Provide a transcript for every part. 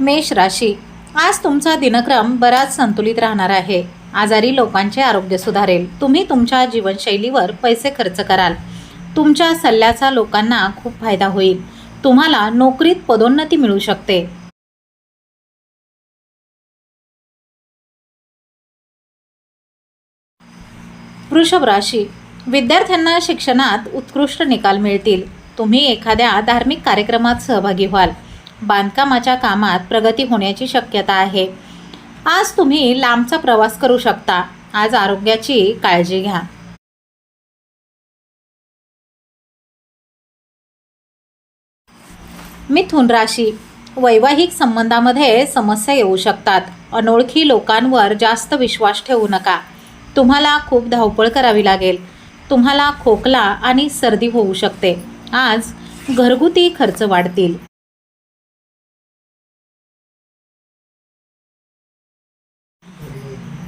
मेष राशी. आज तुमचा दिनक्रम बराच संतुलित राहणार आहे. आजारी लोकांचे आरोग्य सुधारेल. तुम्ही तुमच्या जीवनशैलीवर पैसे खर्च कराल. तुमच्या सल्ल्याचा लोकांना खूप फायदा होईल. तुम्हाला नोकरीत पदोन्नती मिळू शकते. वृषभ राशी. विद्यार्थ्यांना शिक्षणात उत्कृष्ट निकाल मिळतील. तुम्ही एखाद्या धार्मिक कार्यक्रमात सहभागी व्हाल. बांधकामाच्या कामात प्रगती होण्याची शक्यता आहे. आज तुम्ही लांबचा प्रवास करू शकता. आज आरोग्याची काळजी घ्या. मिथुन राशी. वैवाहिक संबंधामध्ये समस्या येऊ शकतात. अनोळखी लोकांवर जास्त विश्वास ठेवू नका. तुम्हाला खूप धावपळ करावी लागेल. तुम्हाला खोकला आणि सर्दी होऊ शकते. आज घरगुती खर्च वाढतील.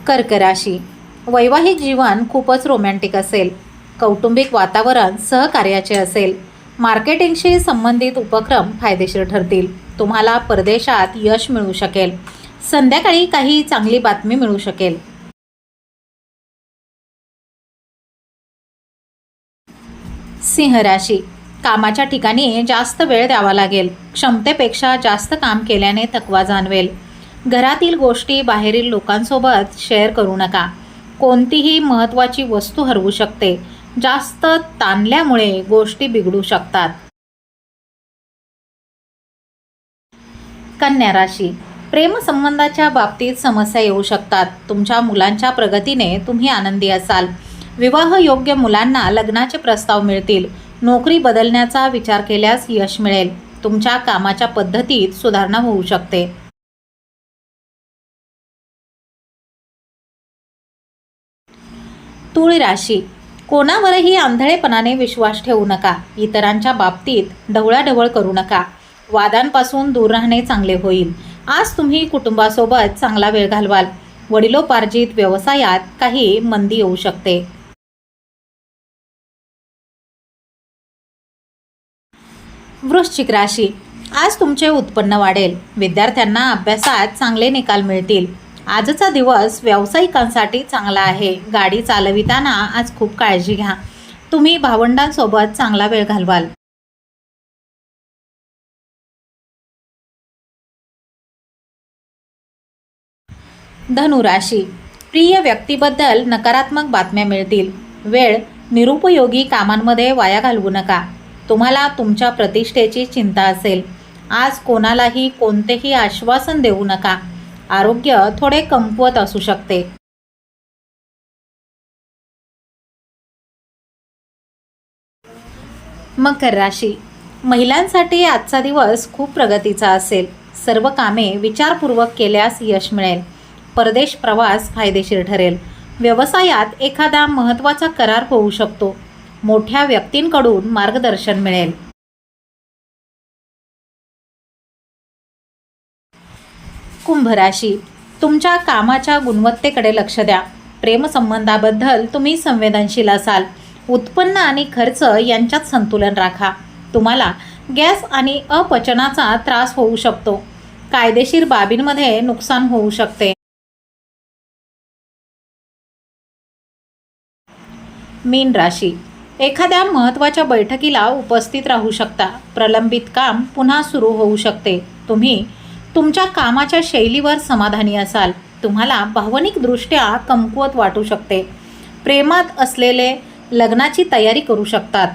कर्क राशी वैवाहिक जीवन खूपच रोमॅन्टिक असेल. कौटुंबिक वातावरण सहकार्याचे असेल. मार्केटिंगशी संबंधित उपक्रम फायदेशीर ठरतील. तुम्हाला परदेशात यश मिळू शकेल. संध्याकाळी काही चांगली बातमी मिळू शकेल. सिंह राशी. कामाच्या ठिकाणी जास्त वेळ द्यावा लागेल. क्षमतेपेक्षा जास्त काम केल्याने थकवा जाणवेल. घरातील गोष्टी बाहेरील लोकांसोबत शेअर करू नका. कोणतीही महत्त्वाची वस्तू हरवू शकते. जास्त ताणल्यामुळे गोष्टी बिघडू शकतात. कन्या राशी. प्रेमसंबंधाच्या बाबतीत समस्या येऊ शकतात. तुमच्या मुलांच्या प्रगतीने तुम्ही आनंदी असाल. विवाह योग्य मुलांना लग्नाचे प्रस्ताव मिळतील. नोकरी बदलण्याचा विचार केल्यास यश मिळेल. तुमच्या कामाच्या पद्धतीत सुधारणा होऊ शकते. तुळ राशी. कोणावरही आंधळेपणाने विश्वास ठेवू नका. इतरांच्या बाबतीत ढवळाढवळ करू नका. वादांपासून दूर राहणे चांगले होईल. आज तुम्ही कुटुंबासोबत चांगला वेळ घालवाल. वडिलोपार्जित व्यवसायात काही मंदी येऊ शकते. वृश्चिक राशी. आज तुमचे उत्पन्न वाढेल. विद्यार्थ्यांना अभ्यासात चांगले निकाल मिळतील. आजचा दिवस व्यावसायिकांसाठी चांगला आहे. गाडी चालविताना आज खूप काळजी घ्या. तुम्ही भावंडांसोबत चांगला वेळ घालवाल. धनुराशी. प्रिय व्यक्तीबद्दल नकारात्मक बातम्या मिळतील. वेळ निरुपयोगी कामांमध्ये वाया घालवू नका. तुम्हाला तुमच्या प्रतिष्ठेची चिंता असेल. आज कोणालाही कोणतेही आश्वासन देऊ नका. आरोग्य थोडे कमकुवत असू शकते. मकर राशी. महिलांसाठी आजचा दिवस खूप प्रगतीचा असेल. सर्व कामे विचारपूर्वक केल्यास यश मिळेल. परदेश प्रवास फायदेशीर ठरेल. व्यवसायात एखादा महत्त्वाचा करार होऊ शकतो. मोठ्या व्यक्तींकडून मार्गदर्शन मिळेल. कुंभ राशी तुमच्या कामाच्या गुणवत्तेकडे लक्ष द्या. प्रेमसंबंधाबद्दल तुम्ही संवेदनशील असाल. उत्पन्न आणि खर्च यांच्यात संतुलन राखा. तुम्हाला गॅस आणि अपचनाचा त्रास होऊ शकतो. कायदेशीर बाबींमध्ये नुकसान होऊ शकते. मीन राशी. एखाद्या महत्त्वाच्या बैठकीला उपस्थित राहू शकता. प्रलंबित काम पुन्हा सुरू होऊ शकते. तुम्ही तुमच्या कामाच्या शैलीवर समाधानी असाल. तुम्हाला भावनिकदृष्ट्या कमकुवत वाटू शकते. प्रेमात असलेले लग्नाची तयारी करू शकतात.